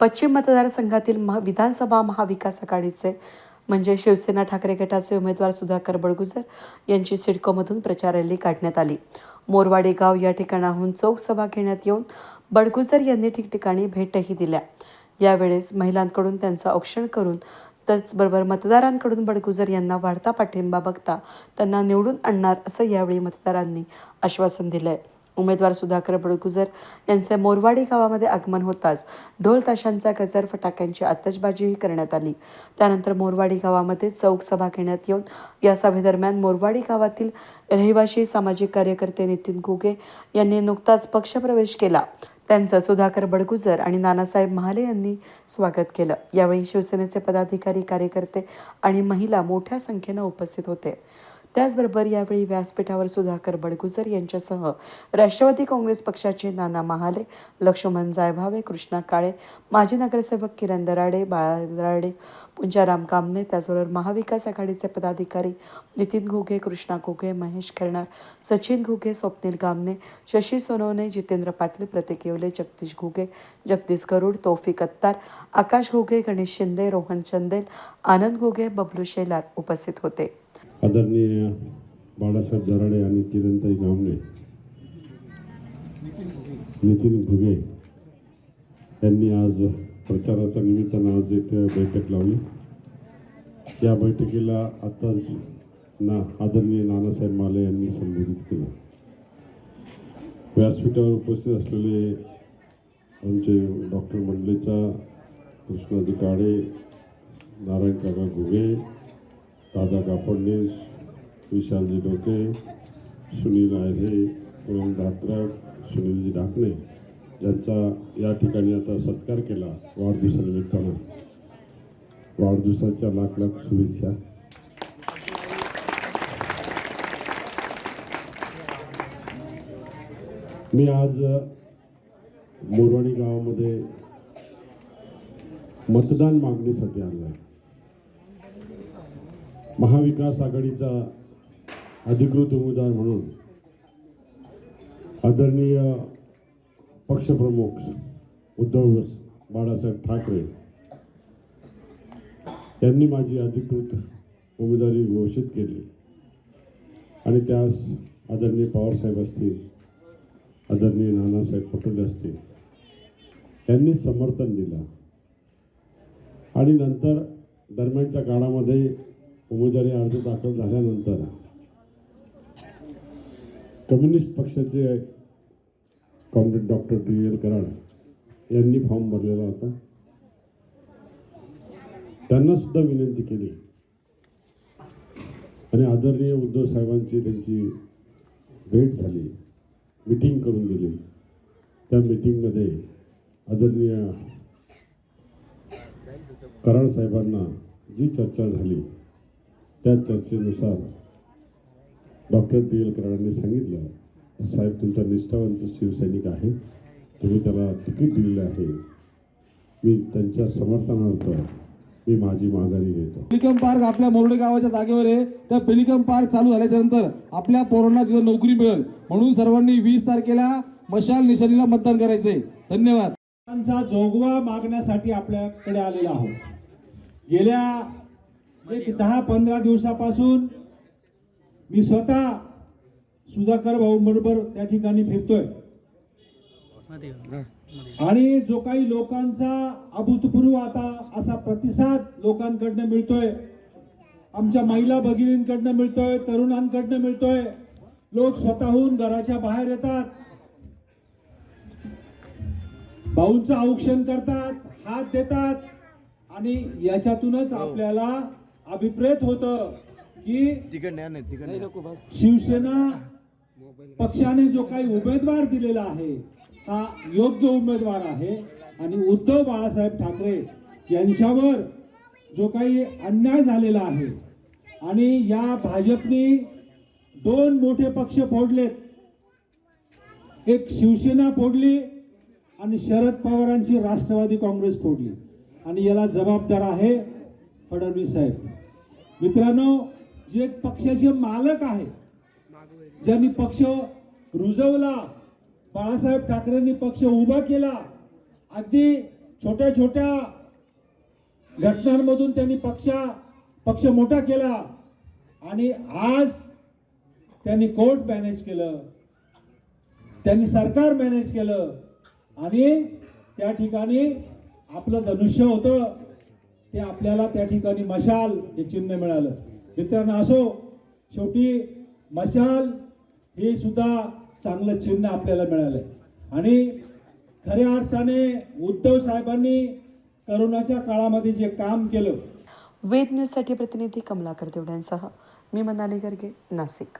पश्चिम मतदारसंघातील महा विधानसभा महाविकास आघाडीचे म्हणजे शिवसेना ठाकरे गटाचे उमेदवार सुधाकर बडगुजर यांची सिडकोमधून प्रचार रॅली काढण्यात आली. मोरवाडी गाव या ठिकाणाहून चौक सभा घेण्यात येऊन बडगुजर यांनी ठिकठिकाणी भेटही दिल्या. यावेळेस महिलांकडून त्यांचं औक्षण करून त्याचबरोबर मतदारांकडून बडगुजर यांना वाढता पाठिंबा बघता त्यांना निवडून आणणार असं यावेळी मतदारांनी आश्वासन दिलं आहे उमेदवार सुधाकर बडगुजर यांचे मोरवाडी गावामध्ये आगमन होताच ढोल ताशांचा गजर फटाक्यांची आतषबाजीही करण्यात आली. त्यानंतर मोरवाडी गावामध्ये चौक सभा घेण्यात येऊन या सभेदरम्यान मोरवाडी गावातील रहिवासी सामाजिक कार्यकर्ते नितीन घुगे यांनी नुकताच पक्षप्रवेश केला. त्यांचं सुधाकर बडगुजर आणि नानासाहेब महाले यांनी स्वागत केलं. यावेळी शिवसेनेचे पदाधिकारी कार्यकर्ते आणि महिला मोठ्या संख्येनं उपस्थित होते. त्याचबरोबर यावेळी व्यासपीठावर सुधाकर बडगुजर यांच्यासह राष्ट्रवादी काँग्रेस पक्षाचे नाना महाले लक्ष्मण जायभावे कृष्णा काळे माजी नगरसेवक किरण दराडे बाळा दराडे पुंजाराम कामने त्याचबरोबर महाविकास आघाडीचे पदाधिकारी नितीन घुगे कृष्णा घुगे महेश खरणार सचिन घुगे स्वप्नील गामने शशी सोनवणे जितेंद्र पाटील प्रतीक येवले जगदीश घुगे जगदीश गरुड तौफिक अत्तार आकाश घुगे गणेश शिंदे रोहन चंदेल आनंद घुगे बबलू शेलार उपस्थित होते. आदरणीय बाळासाहेब दराडे आणि किरणताई गामणे नितीन घुगे यांनी आज प्रचाराच्या निमित्तानं आज एक बैठक लावली. या बैठकीला आताच ना आदरणीय नानासाहेब माले यांनी संबोधित केलं. व्यासपीठावर उपस्थित असलेले आमचे डॉक्टर मंडलेचा कृष्णाजी काळे नारायण काका घुगे दादा कापडणीस विशालजी डोके सुनील आहेरे पूनम धात्रक सुनीलजी ढाकणे ज्यांचा या ठिकाणी आता सत्कार केला वाढदिवसानिमित्तानं. वाढदिवसाच्या लाख लाख शुभेच्छा. मी आज अ, मोरवाडी गावामध्ये मतदान मागणीसाठी आलो आहे महाविकास आघाडीचा अधिकृत उमेदवार म्हणून आदरणीय पक्षप्रमुख उद्धव बाळासाहेब ठाकरे यांनी माझी अधिकृत उमेदवारी घोषित केली. आणि त्यास आदरणीय पवारसाहेब असतील आदरणीय नानासाहेब पटोले असतील यांनी समर्थन दिलं. आणि नंतर दरम्यानच्या काळामध्ये उमेदवारी अर्ज दाखल झाल्यानंतर कम्युनिस्ट पक्षाचे comrade doctor D L Karad यांनी फॉर्म भरलेला होता. त्यांना सुद्धा विनंती केली. आणि आदरणीय उद्धव साहेबांची त्यांची भेट झाली. मिटिंग करून दिली. त्या मिटिंगमध्ये आदरणीय कराड साहेबांना जी चर्चा झाली त्या चर्चेनुसार डॉक्टर पी एल कराडांनी सांगितलं साहेब तुमचा निष्ठावंत शिवसैनिक आहे. तुम्ही त्याला तिकीट दिलेलं आहे. मी त्यांच्या समर्थनार्थ मी माझी माघारी घेतो. पेलिकम पार्क आपल्या मोरडे गावाच्या जागेवर आहे. त्या पेलिकम पार्क चालू झाल्याच्यानंतर आपल्या पोरांना तिथं नोकरी मिळेल. म्हणून सर्वांनी वीस तारखेला मशाल निशाणीला मतदान करायचंय. धन्यवाद. जोगवा मागण्यासाठी आपल्याकडे आलेला आहोत. गेल्या एक दहा पंधरा दिवसापासून मी स्वतः सुधाकर भाऊ बरोबर त्या ठिकाणी फिरतोय. आणि जो काही लोकांचा अभूतपूर्व आता असा प्रतिसाद लोकांकडनं मिळतोय आमच्या महिला भगिनींकडनं मिळतोय तरुणांकडनं मिळतोय लोक स्वतःहून घराच्या बाहेर येतात. भाऊंचं औक्षण करतात हात देतात आणि याच्यातूनच आपल्याला अभिप्रेत होतं की शिवसेना पक्षाने जो काही उमेदवार दिलेला आहे हा योग्य उमेदवार आहे. आणि उद्धव बाळासाहेब ठाकरे यांच्यावर जो काही अन्याय झालेला आहे आणि या भाजपने दोन मोठे पक्ष फोडलेत. एक शिवसेना फोडली आणि शरद पवारांची राष्ट्रवादी काँग्रेस फोडली. आणि याला जबाबदार आहे फडणवीस साहेब. मित्रांनो जे पक्षाचे मालक आहे ज्यांनी पक्ष रुजवला बाळासाहेब ठाकरेंनी पक्ष उभा केला अगदी छोट्या छोट्या घटनांमधून त्यांनी पक्षा पक्ष मोठा केला. आणि आज त्यांनी कोर्ट मॅनेज केलं त्यांनी सरकार मॅनेज केलं आणि त्या ठिकाणी आपलं धनुष्य होतं. ते आपल्याला त्या ठिकाणी मशाल हे चिन्ह मिळालं. मित्रांनो असो शेवटी मशाल हे सुद्धा चांगलं चिन्ह आपल्याला मिळालं. आणि खऱ्या अर्थाने उद्धव साहेबांनी करोनाच्या काळामध्ये जे काम केलं. वेद न्यूजसाठी प्रतिनिधी कमलाकर देवड्यांसह मी मनाली गर्गे नाशिक.